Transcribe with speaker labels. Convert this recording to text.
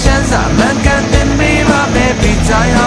Speaker 1: ရှမ်းစာမှန်ကန်တင်ပေးပါမယ်ပြီးကြရ